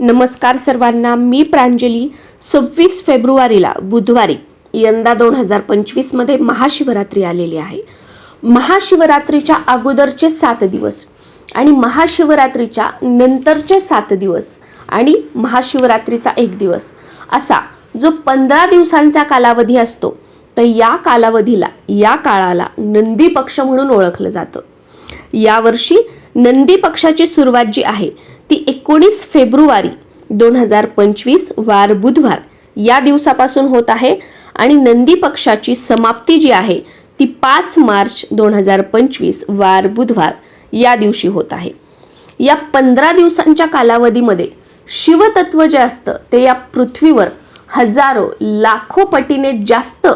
नमस्कार सर्वांना मी प्रांजली. सव्वीस फेब्रुवारीला बुधवारी यंदा दोन हजार पंचवीसमध्ये महाशिवरात्री आलेली आहे. महाशिवरात्रीच्या अगोदरचे सात दिवस आणि महाशिवरात्रीच्या नंतरचे सात दिवस आणि महाशिवरात्रीचा एक दिवस असा जो पंधरा दिवसांचा कालावधी असतो तर या कालावधीला या काळाला नंदी पक्ष म्हणून ओळखलं जातं. यावर्षी नंदी पक्षाची सुरुवात जी आहे ती एकोणीस फेब्रुवारी दोन हजार पंचवीस वार बुधवार या दिवसापासून होत आहे आणि नंदी पक्षाची समाप्ती जी आहे ती पाच मार्च दोन हजार पंचवीस वार बुधवार या दिवशी होत आहे. या पंधरा दिवसांच्या कालावधीमध्ये शिवतत्व जे असतं ते या पृथ्वीवर हजारो लाखो पटीने जास्त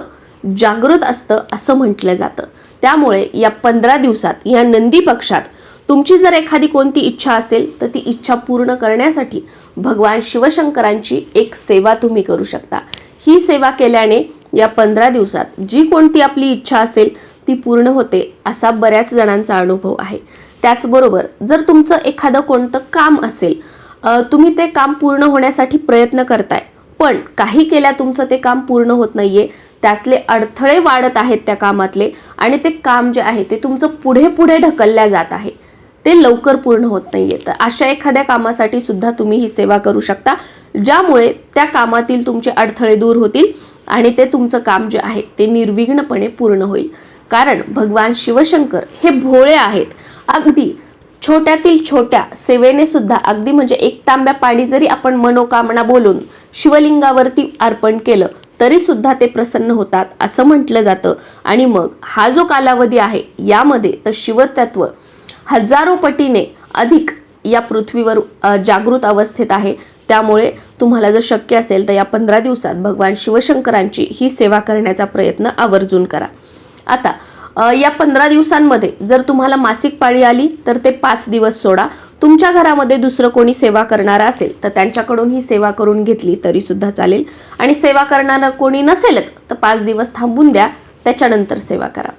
जागृत असतं असं म्हटलं जातं. त्यामुळे या पंधरा दिवसात या नंदी पक्षात तुमची जर एखादी कोणती इच्छा असेल तर ती इच्छा पूर्ण करण्यासाठी भगवान शिवशंकरांची एक सेवा तुम्ही करू शकता. ही सेवा केल्याने या पंधरा दिवसात जी कोणती आपली इच्छा असेल ती पूर्ण होते असा बऱ्याच जणांचा अनुभव आहे. त्याचबरोबर जर तुमचं एखादं कोणतं काम असेल तुम्ही ते काम पूर्ण होण्यासाठी प्रयत्न करताय पण काही केल्या तुमचं ते काम पूर्ण होत नाहीये त्यातले अडथळे वाढत आहेत त्या कामातले आणि ते काम जे आहे ते तुमचं पुढे पुढे ढकलल्या जात आहे. ते लवकर पूर्ण होत नाहीये. तर अशा एखाद्या कामासाठी सुद्धा तुम्ही ही सेवा करू शकता ज्यामुळे त्या कामातील तुमचे अडथळे दूर होतील आणि ते तुमचं काम जे आहे ते निर्विघ्नपणे पूर्ण होईल. कारण भगवान शिवशंकर हे भोळे आहेत. अगदी छोट्यातील छोट्या सेवेने सुद्धा अगदी म्हणजे एक तांब्या पाणी जरी आपण मनोकामना बोलून शिवलिंगावरती अर्पण केलं तरी सुद्धा ते प्रसन्न होतात असं म्हटलं जातं. आणि मग हा जो कालावधी आहे यामध्ये तर शिवतत्व हजारो पटीने अधिक या पृथ्वीवर जागृत अवस्थेत आहे. त्यामुळे तुम्हाला जर शक्य असेल तर या पंधरा दिवसात भगवान शिवशंकरांची ही सेवा करण्याचा प्रयत्न आवर्जून करा. आता या पंधरा दिवसांमध्ये जर तुम्हाला मासिक पाळी आली तर ते पाच दिवस सोडा. तुमच्या घरामध्ये दुसरं कोणी सेवा करणारा असेल तर त्यांच्याकडून ही सेवा करून घेतली तरी सुद्धा चालेल. आणि सेवा करणारं कोणी नसेलच तर पाच दिवस थांबून द्या त्याच्यानंतर सेवा करा.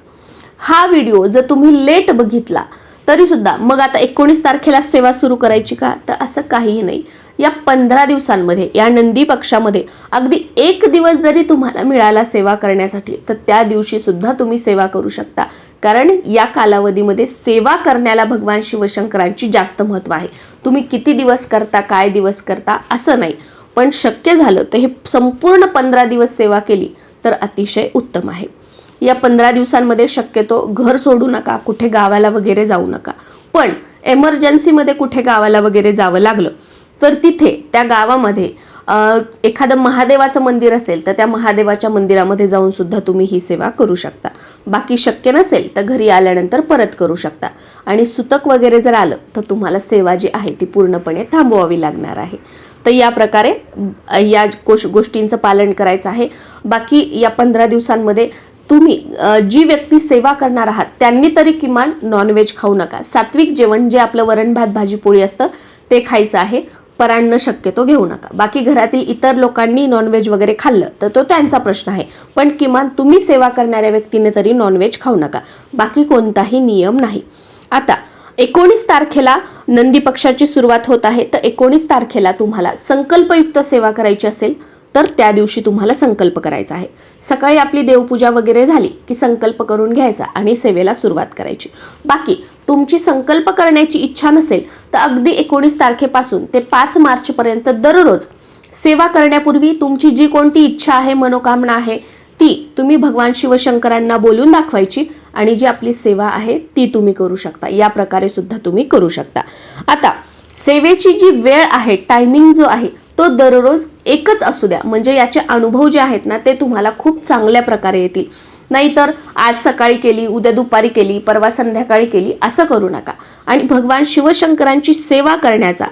हा व्हिडिओ जर तुम्ही लेट बघितला तरी सुद्धा मग आता एकोणीस तारखेला सेवा सुरू करायची का? तर असं काहीही नाही. या पंधरा दिवसांमध्ये या नंदी पक्षामध्ये अगदी एक दिवस जरी तुम्हाला मिळाला सेवा करण्यासाठी तर त्या दिवशी सुद्धा तुम्ही सेवा करू शकता. कारण या कालावधीमध्ये सेवा करण्याला भगवान शिवशंकरांची जास्त महत्त्व आहे. तुम्ही किती दिवस करता काय दिवस करता असं नाही. पण शक्य झालं तर हे संपूर्ण पंधरा दिवस सेवा केली तर अतिशय उत्तम आहे. या पंधरा दिवसांमध्ये शक्यतो घर सोडू नका कुठे गावाला वगैरे जाऊ नका. पण एमर्जन्सीमध्ये कुठे गावाला वगैरे जावं लागलं तर तिथे त्या गावामध्ये एखादं महादेवाचं मंदिर असेल तर त्या महादेवाच्या मंदिरामध्ये जाऊन सुद्धा तुम्ही ही सेवा करू शकता. बाकी शक्य नसेल तर घरी आल्यानंतर परत करू शकता. आणि सुतक वगैरे जर आलं तर तुम्हाला सेवा जी आहे ती पूर्णपणे थांबवावी लागणार आहे. तर या प्रकारे या गोष गोष्टींचं पालन करायचं आहे. बाकी या पंधरा दिवसांमध्ये तुम्ही जी व्यक्ती सेवा करणार आहात त्यांनी तरी किमान नॉनव्हेज खाऊ नका. सात्विक जेवण जे आपलं वरण भात भाजी पोळी असतं ते खायचं आहे. परांना शक्यतो घेऊ नका. बाकी घरातील इतर लोकांनी नॉनव्हेज वगैरे खाल्लं तर तो त्यांचा प्रश्न आहे. पण किमान तुम्ही सेवा करणाऱ्या व्यक्तीने तरी नॉनव्हेज खाऊ नका. बाकी कोणताही नियम नाही. आता एकोणीस तारखेला नंदी पक्षाची सुरुवात होत आहे. तर एकोणीस तारखेला तुम्हाला संकल्पयुक्त सेवा करायची असेल तर त्या दिवशी तुम्हाला संकल्प करायचा आहे. सकाळी आपली देवपूजा वगैरे झाली की संकल्प करून घ्यायचा आणि सेवेला सुरुवात करायची. बाकी तुमची संकल्प करण्याची इच्छा नसेल तर अगदी एकोणीस तारखेपासून ते पाच मार्चपर्यंत दररोज सेवा करण्यापूर्वी तुमची जी कोणती इच्छा आहे मनोकामना आहे ती तुम्ही भगवान शिवशंकरांना बोलून दाखवायची आणि जी आपली सेवा आहे ती तुम्ही करू शकता. या प्रकारे सुद्धा तुम्ही करू शकता. आता सेवेची जी वेळ आहे टायमिंग जो आहे तो दररोज एकच असू द्या. म्हणजे याचे अनुभव जे आहेत ना ते तुम्हाला खूप चांगल्या प्रकारे येतील. नाहीतर आज सकाळी केली उद्या दुपारी केली परवा संध्याकाळी केली असं करू नका. आणि भगवान शिवशंकरांची सेवा करण्याचा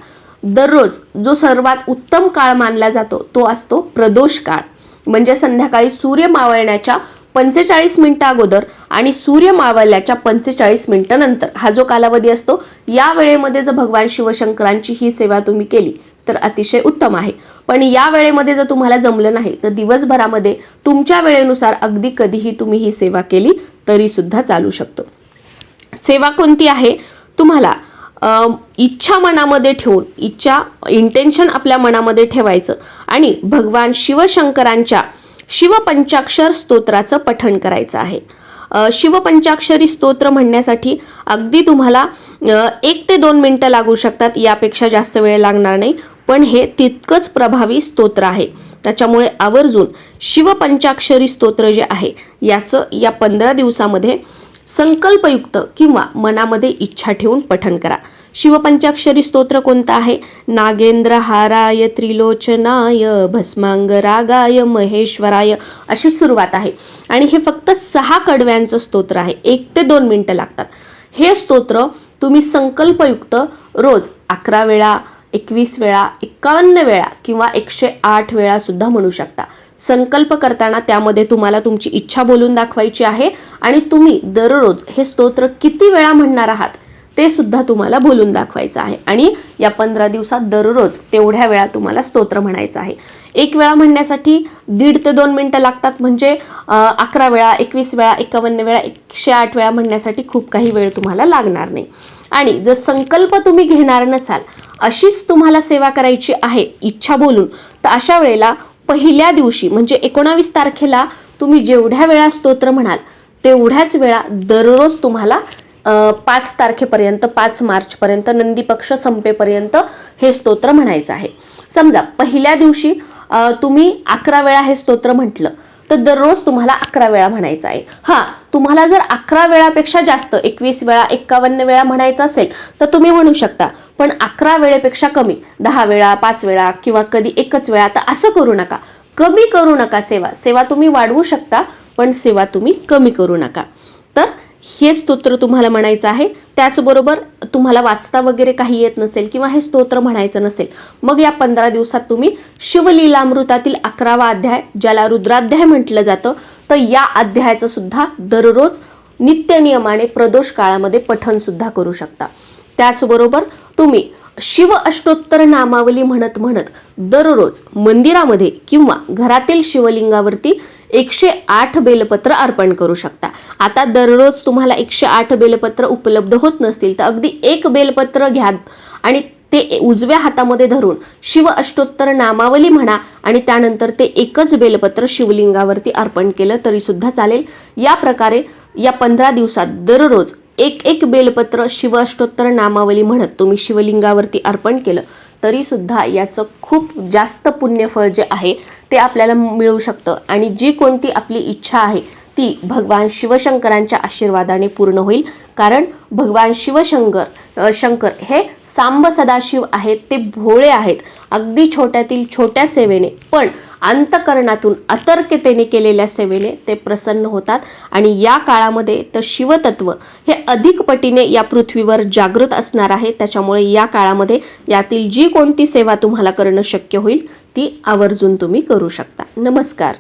दररोज जो सर्वात उत्तम काळ मानला जातो तो असतो प्रदोष काळ. म्हणजे संध्याकाळी सूर्य मावळण्याच्या पंचेचाळीस मिनिटं अगोदर आणि सूर्य मावळल्याच्या पंचेचाळीस मिनिटं नंतर हा जो कालावधी असतो या वेळेमध्ये जर भगवान शिवशंकरांची ही सेवा तुम्ही केली तर अतिशय उत्तम आहे. पण या वेळेमध्ये जर तुम्हाला जमलं नाही तर दिवसभरामध्ये तुमच्या वेळेनुसार अगदी कधीही तुम्ही ही सेवा केली तरी सुद्धा चालू शकतो. सेवा कोणती आहे? तुम्हाला इच्छा मनामध्ये ठेवून इच्छा इंटेन्शन आपल्या मनामध्ये ठेवायचं आणि भगवान शिवशंकरांच्या शिवपंचाक्षर स्तोत्राचं पठण करायचं आहे. शिवपंचाक्षरी स्तोत्र म्हणण्यासाठी अगदी तुम्हाला एक ते दोन मिनटं लागू शकतात यापेक्षा जास्त वेळ लागणार नाही. पण हे तितकंच प्रभावी स्तोत्र आहे. त्याच्यामुळे आवर्जून शिवपंचाक्षरी स्तोत्र जे आहे याचं या पंधरा दिवसामध्ये संकल्पयुक्त किंवा मनामध्ये इच्छा ठेवून पठण करा. शिवपंचाक्षरी स्तोत्र कोणतं आहे? नागेंद्र हाराय त्रिलोचनाय भस्मांगरागाय महेश्वराय अशी सुरुवात आहे. आणि हे फक्त सहा कडव्यांचं स्तोत्र आहे. एक ते दोन मिनटं लागतात. हे स्तोत्र तुम्ही संकल्पयुक्त रोज अकरा वेळा एकवीस वेळा एकावन्न वेळा किंवा एकशे आठ वेळा सुद्धा म्हणू शकता. संकल्प करताना त्यामध्ये तुम्हाला तुमची इच्छा बोलून दाखवायची आहे आणि तुम्ही दररोज हे स्तोत्र किती वेळा म्हणणार आहात ते सुद्धा तुम्हाला बोलून दाखवायचं आहे. आणि या पंधरा दिवसात दररोज तेवढ्या वेळा तुम्हाला स्तोत्र म्हणायचं आहे. एक वेळा म्हणण्यासाठी दीड ते दोन मिनटं लागतात म्हणजे अकरा वेळा एकवीस वेळा एकावन्न वेळा एकशे आठ वेळा म्हणण्यासाठी खूप काही वेळ तुम्हाला लागणार नाही. आणि जर संकल्प तुम्ही घेणार नसाल अशीच तुम्हाला सेवा करायची आहे इच्छा बोलून. तर अशा वेळेला पहिल्या दिवशी म्हणजे एकोणावीस तारखेला तुम्ही जेवढ्या वेळा स्तोत्र म्हणाल तेवढ्याच वेळा दररोज तुम्हाला पाच तारखेपर्यंत पाच मार्चपर्यंत नंदीपक्ष संपेपर्यंत हे स्तोत्र म्हणायचं आहे. समजा पहिल्या दिवशी तुम्ही अकरा वेळा हे स्तोत्र म्हटलं तर दररोज तुम्हाला अकरा वेळा म्हणायचं आहे. हां तुम्हाला जर अकरा वेळापेक्षा जास्त एकवीस वेळा एक्कावन्न वेळा म्हणायचं असेल तर तुम्ही म्हणू शकता. पण अकरा वेळेपेक्षा कमी दहा वेळा पाच वेळा किंवा कधी एकच वेळा तर असं करू नका. कमी करू नका सेवा. सेवा तुम्ही वाढवू शकता पण सेवा तुम्ही कमी करू नका. तर हे स्तोत्र तुम्हाला म्हणायचं आहे. त्याचबरोबर तुम्हाला वाचता वगैरे काही येत नसेल किंवा हे स्तोत्र म्हणायचं नसेल मग या पंधरा दिवसात तुम्ही शिवलीलामृतातील अकरावा अध्याय ज्याला रुद्राध्याय म्हटलं जातं तर या अध्यायाचं सुद्धा दररोज नित्यनियमाने प्रदोष काळामध्ये पठन सुद्धा करू शकता. त्याचबरोबर तुम्ही शिव अष्टोत्तर नामावली म्हणत म्हणत दररोज मंदिरामध्ये किंवा घरातील शिवलिंगावरती एकशे आठ बेलपत्र अर्पण करू शकता. आता दररोज तुम्हाला एकशे आठ बेलपत्र उपलब्ध होत नसतील तर अगदी एक बेलपत्र घ्या आणि ते उजव्या हातामध्ये धरून शिव अष्टोत्तर नामावली म्हणा आणि त्यानंतर ते एकच बेलपत्र शिवलिंगावरती अर्पण केलं तरी सुद्धा चालेल. या प्रकारे या पंधरा दिवसात दररोज एक एक बेलपत्र शिव अष्टोत्तर नामावली म्हणत तुम्ही शिवलिंगावरती अर्पण केलं. तरीसुद्धा याचं खूप जास्त पुण्यफळ जे आहे ते आपल्याला मिळू शकतं. आणि जी कोणती आपली इच्छा आहे ती भगवान शिवशंकरांच्या आशीर्वादाने पूर्ण होईल. कारण भगवान शिवशंकर शंकर हे सांब सदाशिव आहेत ते भोळे आहेत. अगदी छोट्यातील छोट्या सेवेने पण अंतकरणातून अतर्कतेने केलेल्या सेवेने ते प्रसन्न होतात. आणि या काळामध्ये तर शिवतत्व हे अधिक पटीने या पृथ्वीवर जागृत असणार आहे. त्याच्यामुळे या काळामध्ये यातील जी कोणती सेवा तुम्हाला करणं शक्य होईल ती आवर्जून तुम्ही करू शकता. नमस्कार.